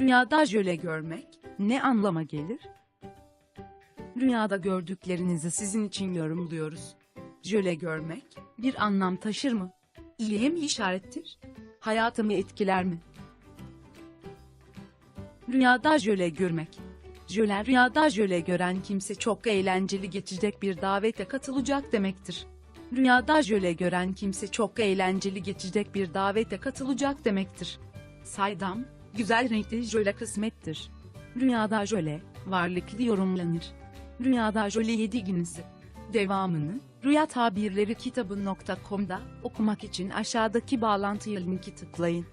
Rüyada jöle görmek, Ne anlama gelir? rüyada gördüklerinizi sizin için yorumluyoruz. Jöle görmek, bir anlam taşır mı? İyiye mi işarettir? Hayatımı etkiler mi? Rüyada jöle görmek. Jöle rüyada jöle gören kimse çok eğlenceli geçecek bir davete katılacak demektir. Rüyada jöle gören kimse çok eğlenceli geçecek bir davete katılacak demektir. Saydam, güzel renkli jöle kısmettir. Rüyada jöle, varlıklı yorumlanır. Rüyada jöle yediğinizi. Devamını, Rüya Tabirleri kitabı.com'da okumak için aşağıdaki bağlantıya linki tıklayın.